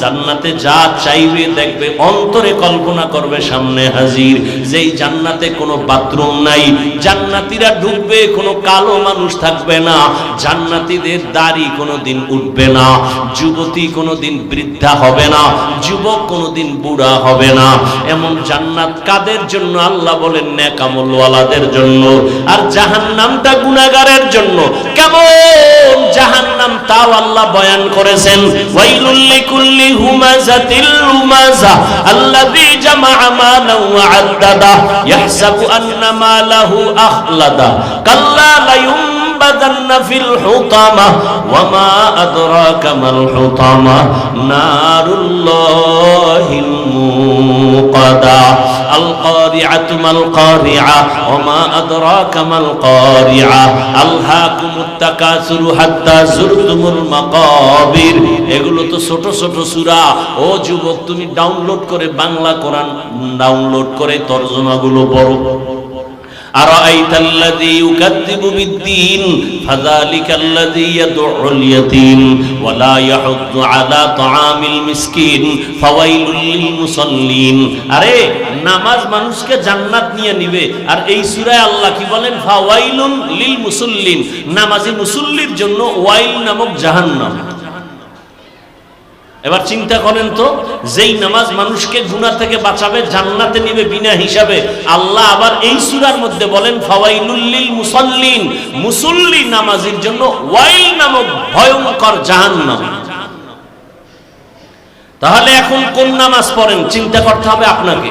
জান্নাতে যা চাইবে দেখবে, অন্তরে কল্পনা করবে সামনে হাজির। যেই জান্নাতে কোনো বাথরুম নাই ঢুকবে, কোনো কালো মানুষ থাকবে না দাড়ি কোনোদিন উঠবে না, যুবতী কোনোদিন বৃদ্ধা হবে না, যুবক কোনোদিন বুড়া হবে না। এমন জান্নাত কাদের জন্য? আল্লাহ বলেন নেকামলওয়ালাদের জন্য। আর জাহান্নামটা গুনাহগারের জন্য। কেমন? তাও আল্লাহ বয়ান করেছেন ওয়াইলুল লিকুল্লি হুমাযাতিল লুমাযা আল্লাযী জামা'a মালান ওয়া আদ্দাদা ইয়াহসাবু আন্না মালাহু আখলাদা কাল্লা লা ينبذن في الحطمة وما أدراك ما الحطمة نار الله الموقدة القارعة ما القارعة وما أدراك ما القارعة ألهاكم التكاثر حتى زرتم المقابر এগুলো তো ছোট ছোট সূরা ও যুবক তুমি ডাউনলোড করে বাংলা কোরআন ডাউনলোড করে তরজমাগুলো পড়ো أرأيت الذي يكذب بالدين فذلك الذي يدع اليتيم ولا يحض على طعام المسكين فويل للمصلين আরে নামাজ মানুষকে জান্নাত নিয়ে নিবে আর এই সূরায় আল্লাহ কি বলেন ফাওয়াইলুন লিল মুসল্লিন নামাজি মুসল্লির জন্য ওয়াইল নামক জাহান্নাম এবার চিন্তা করেন তো, যেই নামাজ মানুষকে গুণা থেকে বাঁচাবে, জান্নাতে নিবে বিনা হিসাবে। আল্লাহ আবার এই সুরার মধ্যে বলেন ফাওয়াইলুল্লিল মুসল্লিন মুসল্লি নামাজের জন্য ওয়াইল নামক ভয়ঙ্কর জাহান্নাম। তাহলে এখন কোন নামাজ পড়েন? চিন্তা করতে হবে আপনাকে।